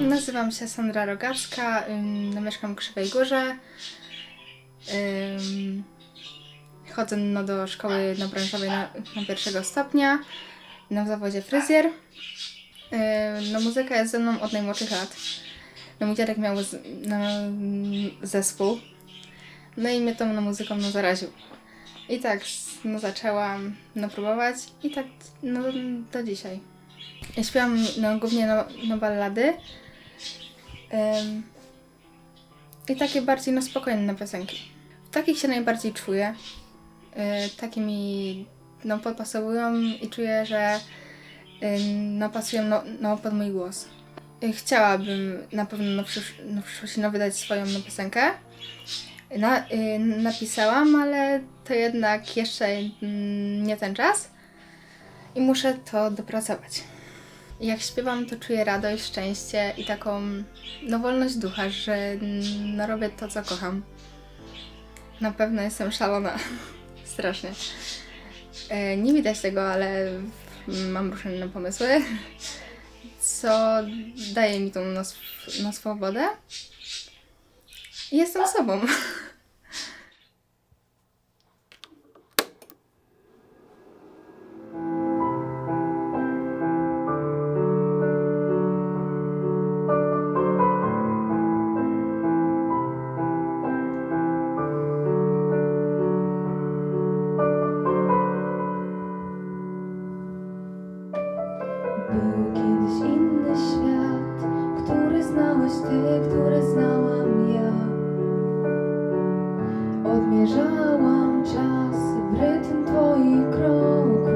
Nazywam się Sandra Rogarska, ym, mieszkam w Krzywej Górze. Ym, chodzę no, do szkoły no, branżowej na, na pierwszego stopnia, na zawodzie fryzjer. Ym, no, muzyka jest ze mną od najmłodszych lat. No, mój dziadek miał z, no, zespół, no i mnie tą no, muzyką no, zaraził. I tak no, zaczęłam no, próbować i tak no, do dzisiaj. Ja śpiewam no, głównie no, no, ballady. I takie bardziej no, spokojne piosenki. Takich się najbardziej czuję. Yy, takie mi no, podpasowują i czuję, że yy, no, pasują no, no, pod mój głos. Yy, chciałabym na pewno no, przysz- no, w przyszłości no, wydać swoją no, piosenkę. Na, yy, napisałam, ale to jednak jeszcze mm, nie ten czas i muszę to dopracować. Jak śpiewam, to czuję radość, szczęście i taką no, wolność ducha, że no, robię to, co kocham. Na pewno jestem szalona. Strasznie. E, nie widać tego, ale mam różne pomysły, co daje mi tą no, no, swobodę. Jestem sobą. Był kiedyś inny świat, który znałeś ty, który znałam ja. Odmierzałam czas w rytm twoich kroków.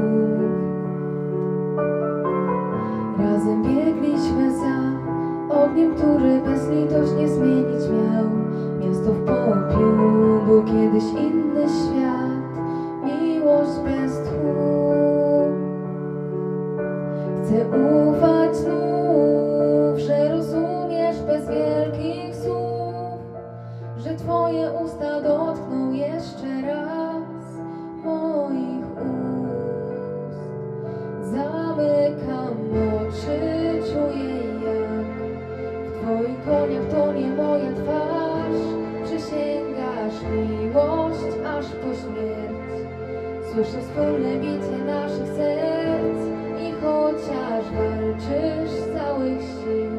Razem biegliśmy za ogniem, który bezlitośnie zmienić miał miasto w popiół. Był kiedyś inny świat, miłość bez tchu. Chcę ufać znów, że rozumiesz bez wielkich słów, że Twoje usta dotkną jeszcze raz moich ust. Zamykam oczy, czuję jak w Twoich dłoniach tonie moja twarz. Przysięgasz miłość aż po śmierć. Słyszę wspólne bicie naszych serc chociaż walczysz z całych sił.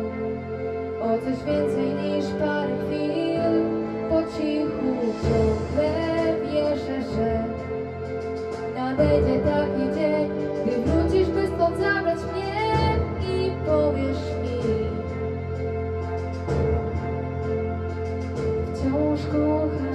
O coś więcej niż parę chwil, po cichu ciągle wierzę, że nadejdzie taki dzień, gdy wrócisz, by stąd zabrać mnie i powiesz mi. Wciąż kocham